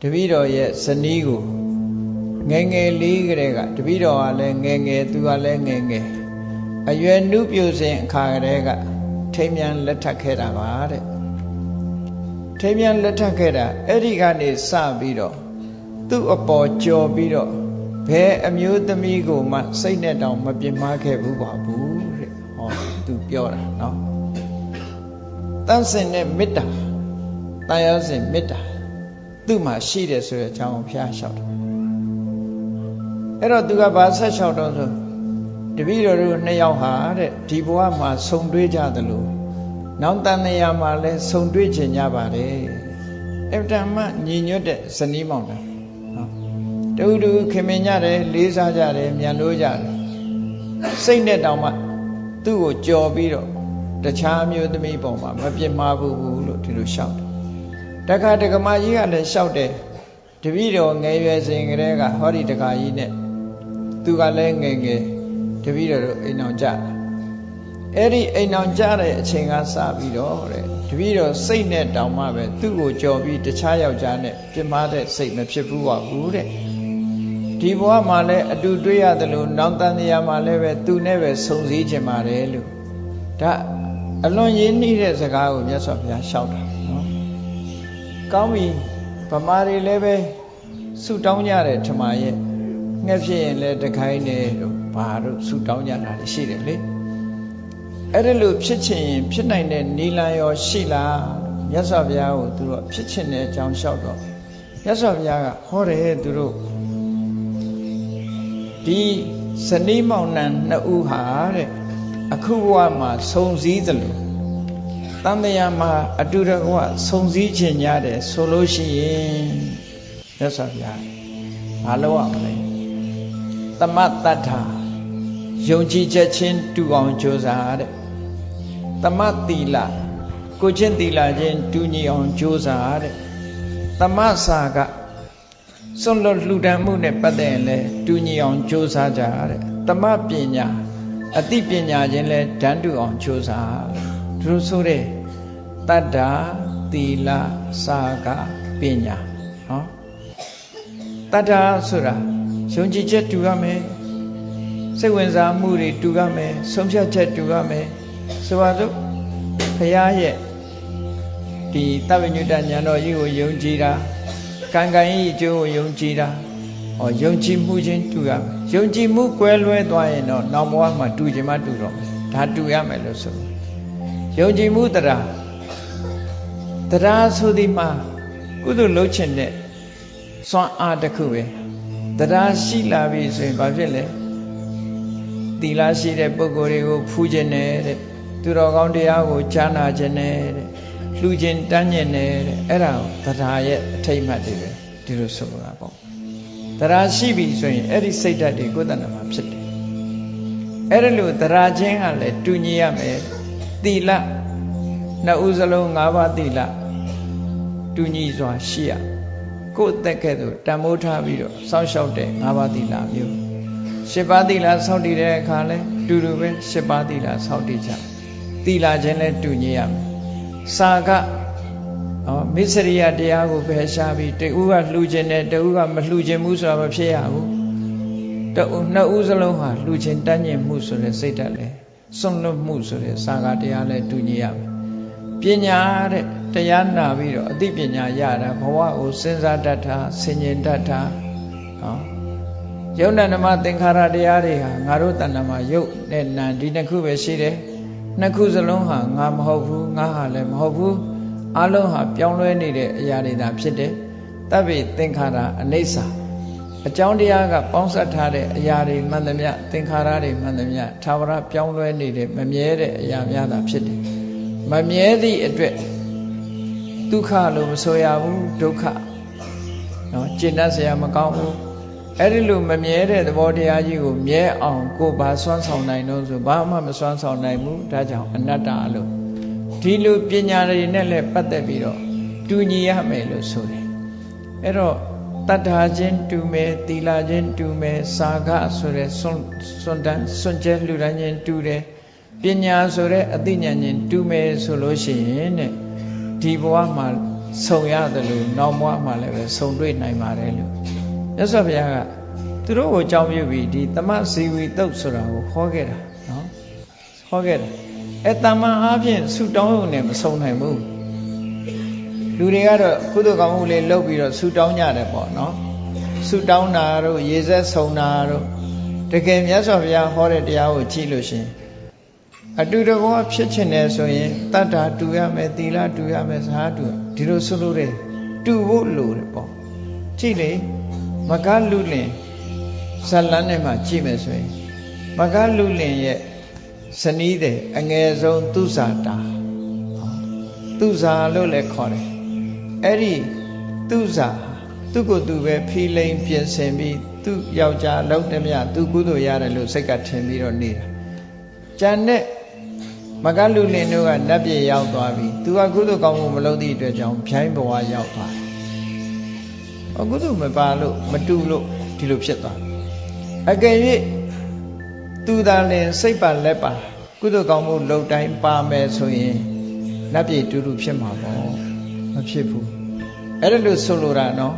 တပည့်တော်ရဲ့ဇနီးကိုငယ်ငယ်လေးကလေးကတပည့်တော်ကလည်းငယ်ငယ်သူကလည်းငယ်ငယ်အရွယ်နုပြိုစဉ်အခါကလေးကထိမ်းမြန်လက်ထပ်ခဲ့တာပါတဲ့ထိမ်းမြန်လက်ထပ်ခဲ့တာအဲ့ဒီကနေစပြီးတော့သူ့အပေါ်ကြော်ပြီးတော့ဘယ်အမျိုးသမီးကိုမှစိတ်နဲ့တောင်မပြင်းမခဲ့ဘူးပါဘူးတဲ့ဟောသူပြောတာเนาะတန့်စင်တဲ့မေတ္တာတာယာစင်မေတ္တာ သူ့မှာရှိတယ်ဆိုတဲ့အကြောင်းကိုဖျားလျှောက်တယ်အဲ့တော့သူကဘာဆက်လျှောက်တော့ဆိုတပည့်တော်တို့နှစ်ယောက်ဟာတဲ့ဒီဘဝမှာဆုံတွေ့ကြသလိုနောက်တန်နေရာမှာလည်းဆုံတွေ့ခြင်းကြပါတယ်အဗ္ဗမညီညွတ်တဲ့ဇနီးမောင်တာနော်တူတူခင်မင်ကြတယ်လေးစားကြတယ်မြန်လို့ကြတယ်စိတ်နဲ့တောင်မှသူ့ကိုကြော်ပြီးတော့တခြားမျိုးသမီးပုံမှာမပြစ်မှားဘူးလို့ဒီလိုလျှောက်တယ် တခါတက္ကမကြီးကလည်းလျှောက်တယ်တပည့်တော်ငယ်ရွယ်စဉ်ကတည်းကဟောဒီတခါကြီးနဲ့သူကလည်းငယ်ငယ်တပည့်တော်တို့အိမ်အောင်ကြတာအဲ့ဒီအိမ်အောင်ကြတဲ့အချိန်ကစပြီးတော့တဲ့တပည့်တော်စိတ်နဲ့တောင်မှပဲသူ့ကိုကြော်ပြီးတခြားယောက်ျားနဲ့ပြစ်မှားတဲ့စိတ်မဖြစ်ဘူးပါဘူးတဲ့ဒီဘဝမှာလည်းအတူတွေ့ရတယ်လို့နောက်တန်တရားမှာလည်းပဲသူနဲ့ပဲဆုံစည်းခြင်းပါတယ်လို့ဒါအလွန်ရင်းနှီးတဲ့စကားကိုမြတ်စွာဘုရားရှောက်တာနော် ကောင်းပြီဗမာတွေလည်းပဲဆုတောင်းကြတယ်ထမရဲ့ငှက်ဖြစ်ရင်လည်းတခိုင်းတယ်တို့ဘာတို့ဆုတောင်းကြတာရှိတယ်လေအဲ့ဒါလို့ဖြစ်ချင်ရင်ဖြစ်နိုင်တဲ့နီလန်ရောရှိလားမြတ်စွာဘုရားကိုသူတို့ဖြစ်ချင်တဲ့အကြောင်းလျှောက်တော့မြတ်စွာဘုရားကဟောတယ်သူတို့ဒီဇနီးမောင်နှံနှစ်ဦးဟာတဲ့အခုဘဝမှာဆုံစည်းသလို တန်တရားမှာအတူတကွဆုံစည်းခြင်းရတယ်ဆိုလို့ရှိရင်မြတ်စွာဘုရားမလုပ်ရမလဲသမတ္တထာယုံကြည်ချက်ချင်းတူအောင်ကြိုးစားတဲ့သမသီလကိုချင်းသီလချင်းတူညီအောင်ကြိုးစားတဲ့သမစာကစွန့်လွတ်လှူဒန်းမှုနဲ့ပတ်သက်ရင်လည်းတူညီအောင်ကြိုးစားကြတဲ့သမပညာအသိပညာချင်းလည်းဓာတ်တူအောင်ကြိုးစား သူတို့ဆိုတဲ့တတ္တာသီလစာကပညာဟောတတ္တာဆိုတာယုံကြည်ချက်တူရမယ်စိတ်ဝင်စားမှုတွေတူရမယ်ဆုံးဖြတ်ချက်တူရမယ်ဆိုပါစို့ဘုရားရဲ့ဒီတပ္ပညုတဉာဏ်တော်ကြီးကိုယုံကြည်တာကံကံဤအကျိုးကိုယုံကြည်တာဟောယုံကြည်မှုချင်းတူရမယ်ယုံကြည်မှုကွဲလွဲသွားရင်တော့နောက်ဘဝမှာတူချင်မှတူတော့မယ်ဒါတူရမယ်လို့ဆိုယုံ ကြည်မှုတရားတရားဆိုဒီမှာကုသိုလ်လုပ်ခြင်းနဲ့စွမ်းအားတစ်ခုပဲတရားရှိလာပြီဆိုရင်ဘာဖြစ်လဲသီလရှိတဲ့ပုဂ္ဂိုလ်တွေကိုဖူးခြင်းနဲ့တဲ့သူတော်ကောင်းတရားကိုကြားနာခြင်းနဲ့တဲ့လှူခြင်းတန်းခြင်းနဲ့တဲ့အဲ့ဒါကိုတရားရဲ့အထိတ်မှတ်တွေပဲဒီလိုဆိုတာပေါ့တရားရှိပြီဆိုရင်အဲ့ဒီစိတ်ဓာတ်တွေကိုယ်တဏ္ဍမှာဖြစ်တယ်အဲ့ဒါလို့တရားချင်းကလည်းတူညီရမယ် သီလနှစ်ဦးစလုံး၅ပါးသီလတူညီစွာရှိရကိုယ်အသက်ကဲ့သို့တန်မိုးထားပြီးတော့စောင့်ရှောက်တဲ့၅ပါးသီလမျိုး၈ပါးသီလစောင့်တည်တဲ့အခါလဲတူတူပဲ၈ပါးသီလစောင့်တည်ကြသီလချင်းလဲတူညီရမယ်စာကအော်မစ္စရိယတရားကိုဖယ်ရှားပြီးတဦးကလှူခြင်းနဲ့တဦးကမလှူခြင်းဘူးဆိုတာမဖြစ်ရဘူးတဦးနှစ်ဦးစလုံးဟာလှူခြင်းတန်းကျင်မှုဆိုတဲ့စိတ်ဓာတ်လဲ စွန့်လွတ်မှုဆိုတဲ့စာကတရားလဲတူညီရမယ်ပညာတဲ့တရားနာပြီးတော့အသိပညာရတာဘဝကိုစဉ်းစားတတ်တာဆင်ញင်တတ်တာဟောယုံနာနမသင်္ခါရတရားတွေဟာငါတို့တဏ္ဍမှာယုတ်နဲ့နာဒီနှစ်ခုပဲရှိတယ်နှစ်ခုစလုံးဟာငါမဟုတ်ဘူးငါဟာလည်းမဟုတ်ဘူးအလုံးဟာပြောင်းလဲနေတဲ့အရာတွေသာဖြစ်တယ်တပ်ပိသင်္ခါရအနိစ္စ အကြောင်းတရားကပေါင်းစပ်ထားတဲ့အရာတွေမှန်သမျှသင်္ခါရတွေမှန်သမျှသာဝရပြောင်းလဲနေတဲ့မမြဲတဲ့အရာများသာဖြစ်တယ်မမြဲသည့်အတွက်ဒုက္ခလို့မဆိုရဘူးဒုက္ခနော်ကျင့်တတ်စရာမကောင်းဘူးအဲ့ဒီလိုမမြဲတဲ့သဘောတရားကြီးကိုမြဲအောင်ကိုယ်ပါစွမ်းဆောင်နိုင်တော့ဆိုဘာမှမစွမ်းဆောင်နိုင်ဘူးဒါကြောင့်အနတ္တလို့ဒီလိုပညာတွေနဲ့လည်းပတ်သက်ပြီးတော့တူညီရမယ်လို့ဆိုတယ်အဲ့တော့ တတ္ထာချင်းတူမယ်သီလချင်းတူမယ်စာခဆိုတဲ့စွန့်စွန့်တန်းစွန့်ကျဲလှူဒန်းချင်းတူတယ်ပညာဆိုတဲ့အသိဉာဏ်ချင်းတူမယ်ဆိုလို့ရှိရင်တဲ့ဒီဘဝမှာဆုံရတယ်လို့နောက်ဘဝမှာလည်းပဲဆုံတွေ့နိုင်ပါတယ်လို့မြတ်စွာဘုရားကသူတို့ကိုကြောင်းပြုပြီးဒီတမဇီဝီတုတ်ဆိုတာကိုခေါ်ခဲ့တာနော်ခေါ်ခဲ့တာအဲတမန်အားဖြင့်ဆူတောင်းရုံနဲ့မဆုံနိုင်ဘူး လူတွေကတော့ကုသိုလ်ကောင်းမှုလေးလုပ်ပြီးတော့ဆူတောင်းကြတယ်ပေါ့နော်ဆူတောင်းတာတို့ရေဆက်ဆုံတာတို့တကယ်မြတ်စွာဘုရားဟောတဲ့တရားကိုကြည့်လို့ရှိရင်အတူတကောဖြစ်ချင်တယ်ဆိုရင်တတ္တာတူရမယ်သီလတူရမယ်ဇာတူဒီလိုဆိုလို့တယ်တူဖို့လိုတယ်ပေါ့ကြည့်လေမကလူလင်ဇလန်းနဲ့မှကြည့်မယ်ဆိုရင်မကလူလင်ရဲ့ဇနီးတဲ့အငယ်ဆုံးသူဇာတာသူဇာလို့လည်းခေါ်တယ် အဲ့ဒီသူဇာသူကိုယ်သူပဲဖီလိန်ပြင်ဆင်ပြီးသူယောက်ျားလောက်တဲ့မြသူကုသိုလ်ရတယ်လို့စိတ်ကထင်ပြီးတော့နေတာကြံတဲ့မကလူလင်တို့ကနတ်ပြည်ရောက်သွားပြီသူကကုသိုလ်ကောင်းမှုမလုပ်သည့်အတွက်ကြောင့်ဖြိုင်းဘဝရောက်သွားတယ်အကုသိုလ်မပါလို့မတူလို့ဒီလိုဖြစ်သွားတယ်အကယ်၍သူသာလင်စိတ်ပါလက်ပါကုသိုလ်ကောင်းမှုလုပ်တိုင်းပါမယ်ဆိုရင်နတ်ပြည်တူတူဖြစ်မှာပေါ့ မဖြစ်ဘူးအဲ့ဒါလို့ဆိုလိုတာနော်